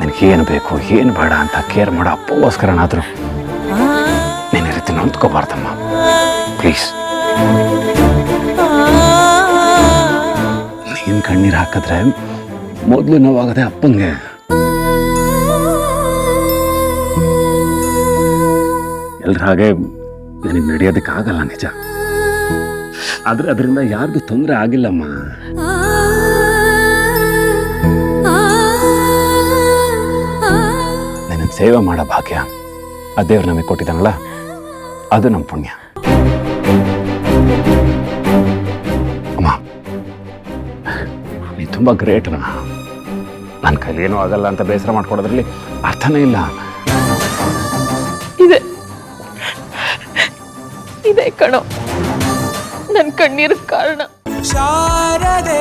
ನಿನಗೇನು ಬೇಕು, ಏನು ಬೇಡ ಅಂತ ಕೇರ್ ಮಾಡೋ ಅಪ್ಪಗೋಸ್ಕರನಾದರೂ ನೀನು ರೀತಿ ನೊಂದ್ಕೋಬಾರ್ದಮ್ಮ. ಪ್ಲೀಸ್ ನೀನು ಕಣ್ಣೀರು ಹಾಕಿದ್ರೆ ಮೊದಲು ನೋವಾಗದೆ ಅಪ್ಪಂಗೆ. ಎಲ್ರ ಹಾಗೆ ನನಗೆ ನಡೆಯೋದಕ್ಕಾಗಲ್ಲ ನಿಜ. ಆದರೆ ಅದರಿಂದ ಯಾರಿಗೂ ತೊಂದರೆ ಆಗಿಲ್ಲಮ್ಮ. ಸೇವೆ ಮಾಡೋ ಭಾಗ್ಯ ಆ ದೇವ್ರು ನಮಗೆ ಕೊಟ್ಟಿದ್ದಾನಲ್ಲ ಅದು ನಮ್ಮ ಪುಣ್ಯ. ಅಮ್ಮ ನೀ ತುಂಬ ಗ್ರೇಟ್ ನನ್ನ ಕೈಲಿ ಏನೂ ಆಗಲ್ಲ ಅಂತ ಬೇಸರ ಮಾಡ್ಕೊಡೋದ್ರಲ್ಲಿ ಅರ್ಥನೇ ಇಲ್ಲ. ಇದೆ. ಇದೆ ಕಣೋ. ನನ್ನ ಕಣ್ಣೀರ ಕಾರಣ. ಶಾರದೆ